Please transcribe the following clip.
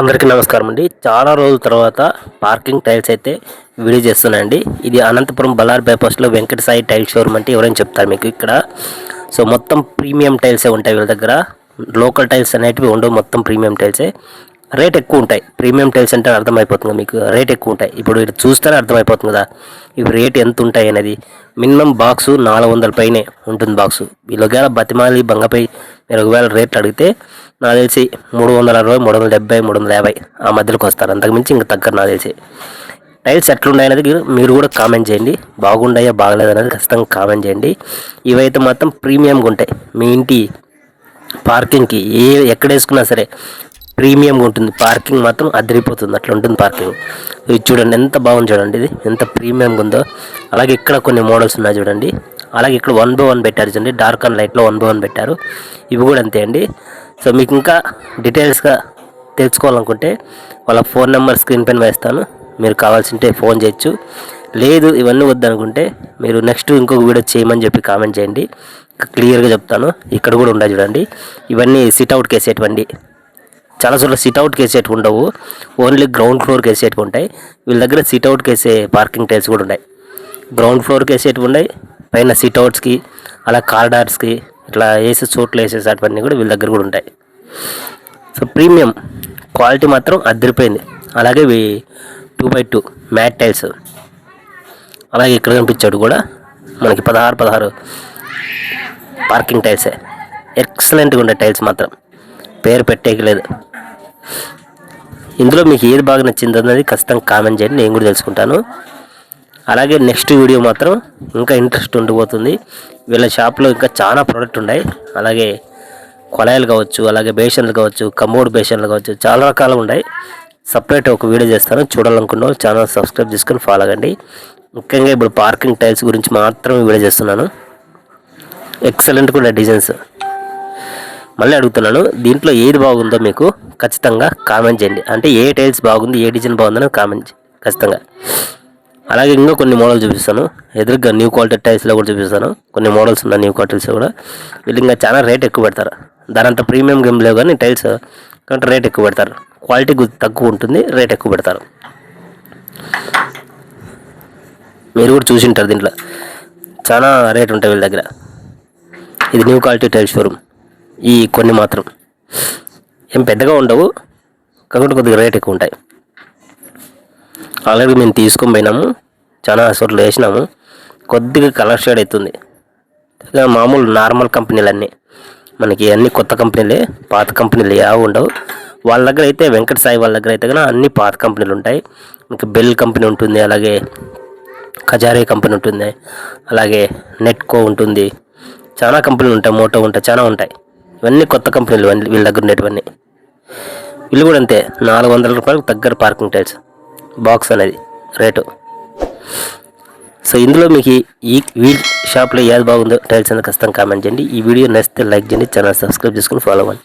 అందరికీ నమస్కారం అండి. చాలా రోజుల తర్వాత పార్కింగ్ టైల్స్ అయితే వీడియో చేస్తున్నానండి. ఇది అనంతపురం బలార్ బైపాస్లో వెంకట సాయి టైల్ షోరూమ్ అంటే ఎవరైనా చెప్తారు మీకు ఇక్కడ. సో మొత్తం ప్రీమియం టైల్సే ఉంటాయి వీళ్ళ దగ్గర. లోకల్ టైల్స్ అనేటివి ఉండవు మొత్తం ప్రీమియం టైల్సే. రేట్ ఎక్కువ ఉంటాయి. ప్రీమియం టైల్స్ అంటే అర్థమైపోతుంది మీకు. రేట్ ఎక్కువ ఉంటాయి. ఇప్పుడు ఇటు చూస్తేనే అర్థమైపోతుంది కదా ఇవి రేట్ ఎంత ఉంటాయి అనేది. మినిమం బాక్స్ నాలుగు వందల పైనే ఉంటుంది బాక్స్. వీళ్ళ ఒకవేళ బతిమాలి బంగపై మీరు ఒకవేళ రేట్లు అడిగితే నాకు తెలిసి మూడు వందల అరవై మూడు వందల డెబ్బై మూడు వందల యాభై ఆ మధ్యలోకి వస్తారు. అంతకుమించి ఇంకా తగ్గరు నాకు తెలిసి. టైల్స్ ఎట్లున్నాయి అనేది మీరు కూడా కామెంట్ చేయండి. బాగుండాయా బాగలేదు అనేది ఖచ్చితంగా కామెంట్ చేయండి. ఇవైతే మాత్రం ప్రీమియంగా ఉంటాయి. మీ ఇంటి పార్కింగ్కి ఏ ఎక్కడ వేసుకున్నా సరే ప్రీమియంగా ఉంటుంది. పార్కింగ్ మాత్రం అదిరిపోతుంది. అట్లా ఉంటుంది పార్కింగ్. ఇది చూడండి ఎంత బాగుంది చూడండి ఇది. ఎంత ప్రీమియంగా ఉందో. అలాగే ఇక్కడ కొన్ని మోడల్స్ ఉన్నాయి చూడండి. అలాగే ఇక్కడ వన్ బై వన్ పెట్టారు చూడండి. డార్క్ అండ్ లైట్లో వన్ బై వన్ పెట్టారు. ఇవి కూడా అంతే అండి. సో మీకు ఇంకా డీటెయిల్స్గా తెలుసుకోవాలనుకుంటే వాళ్ళ ఫోన్ నెంబర్ స్క్రీన్ పైన వేస్తాను. మీరు కావాల్సింటే ఫోన్ చేయొచ్చు. లేదు ఇవన్నీ వద్దనుకుంటే మీరు నెక్స్ట్ ఇంకొక వీడియో చేయమని చెప్పి కామెంట్ చేయండి. క్లియర్గా చెప్తాను. ఇక్కడ కూడా ఉండదు చూడండి. ఇవన్నీ సిట్అవుట్కి వేసేటువంటి చాలా చోట్ల సిట్అవుట్కి వేసేటివి ఉండవు. ఓన్లీ గ్రౌండ్ ఫ్లోర్కి వేసేటివి ఉంటాయి. వీళ్ళ దగ్గర సిట్అవుట్కి వేసే పార్కింగ్ టైల్స్ కూడా ఉన్నాయి. గ్రౌండ్ ఫ్లోర్కి వేసేటివి ఉన్నాయి. పైన సిట్అవుట్స్కి అలా కారిడార్స్కి ఇట్లా వేసే చోట్ల వేసేసేటివన్నీ కూడా వీళ్ళ దగ్గర కూడా ఉంటాయి. సో ప్రీమియం క్వాలిటీ మాత్రం అదిరిపోయింది. అలాగే ఇవి two by two matt tiles అలాగే ఇక్కడ కనిపించాడు కూడా మనకి పదహారు పదహారు పార్కింగ్ టైల్సే ఎక్సలెంట్గా ఉండే టైల్స్ మాత్రం. పేరు పెట్టేయలేదు ఇందులో మీకు ఏది బాగా నచ్చింది అనేది ఖచ్చితంగా కామెంట్ చేయండి. నేను కూడా తెలుసుకుంటాను. అలాగే నెక్స్ట్ వీడియో మాత్రం ఇంకా ఇంట్రెస్ట్ ఉండిపోతుంది. వీళ్ళ షాప్లో ఇంకా చాలా ప్రోడక్ట్ ఉన్నాయి. అలాగే కొలాయిలు కావచ్చు అలాగే బేషన్లు కావచ్చు కమోడ్ బేషన్లు కావచ్చు చాలా రకాలు ఉన్నాయి. సపరేట్ ఒక వీడియో చేస్తాను. చూడాలనుకున్న ఛానల్ సబ్స్క్రైబ్ చేసుకొని ఫాలో అవ్వండి ముఖ్యంగా ఇప్పుడు పార్కింగ్ టైల్స్ గురించి మాత్రమే వీడియో చేస్తున్నాను. ఎక్సలెంట్ కూడా డిజైన్స్ మళ్ళీ అడుగుతున్నాను దీంట్లో ఏది బాగుందో మీకు ఖచ్చితంగా కామెంట్ చేయండి. అంటే ఏ టైల్స్ బాగుంది ఏ డిజైన్ బాగుందని కామెంట్ ఖచ్చితంగా. అలాగే ఇంకా కొన్ని మోడల్ చూపిస్తాను. ఎదురుగా న్యూ క్వాలిటీ టైల్స్లో కూడా చూపిస్తాను. కొన్ని మోడల్స్ ఉన్నాయి న్యూ క్వాలిటీస్ కూడా. వీళ్ళు ఇంకా చాలా రేట్ ఎక్కువ పెడతారు. దాని అంత ప్రీమియం గేమ్ లేవు కానీ టైల్స్ కాబట్టి రేట్ ఎక్కువ పెడతారు. క్వాలిటీ తక్కువ ఉంటుంది రేట్ ఎక్కువ పెడతారు. మీరు కూడా చూసి ఉంటారు దీంట్లో. చాలా రేట్ ఉంటాయి వీళ్ళ దగ్గర. ఇది న్యూ క్వాలిటీ టైల్స్ షోరూమ్ ఈ కొన్ని మాత్రం. ఏం పెద్దగా ఉండవు. కాకుండా కొద్దిగా రేట్ ఎక్కువ ఉంటాయి. ఆల్రెడీ మేము తీసుకొని పోయినాము. చాలా చోట్ల వేసినాము. కొద్దిగా కలర్ షేడ్ అవుతుంది మామూలు నార్మల్ కంపెనీలన్నీ. మనకి అన్ని కొత్త కంపెనీలే పాత కంపెనీలు ఏవి ఉండవు. వాళ్ళ దగ్గర అయితే వెంకట సాయి వాళ్ళ దగ్గర అయితే కానీ అన్ని పాత కంపెనీలు ఉంటాయి. మీకు బెల్ కంపెనీ ఉంటుంది అలాగే ఖజారే కంపెనీ ఉంటుంది అలాగే నెట్కో ఉంటుంది. చాలా కంపెనీలు ఉంటాయి మోటో ఉంటాయి చాలా ఉంటాయి. ఇవన్నీ కొత్త కంపెనీలు వీళ్ళ దగ్గర ఉండేటివన్నీ. వీళ్ళు కూడా అంతే నాలుగు వందల రూపాయలకు దగ్గర పార్కింగ్ టైల్స్. బాక్స్ అనేది రేటు. సో ఇందులో మీకు ఈ వీ షాప్లో ఏది బాగుందో టైల్స్ అనేది ఖచ్చితంగా కామెంట్ చేయండి. ఈ వీడియో నచ్చితే లైక్ చేయండి ఛానల్ సబ్స్క్రైబ్ చేసుకుని ఫాలో అవ్వండి.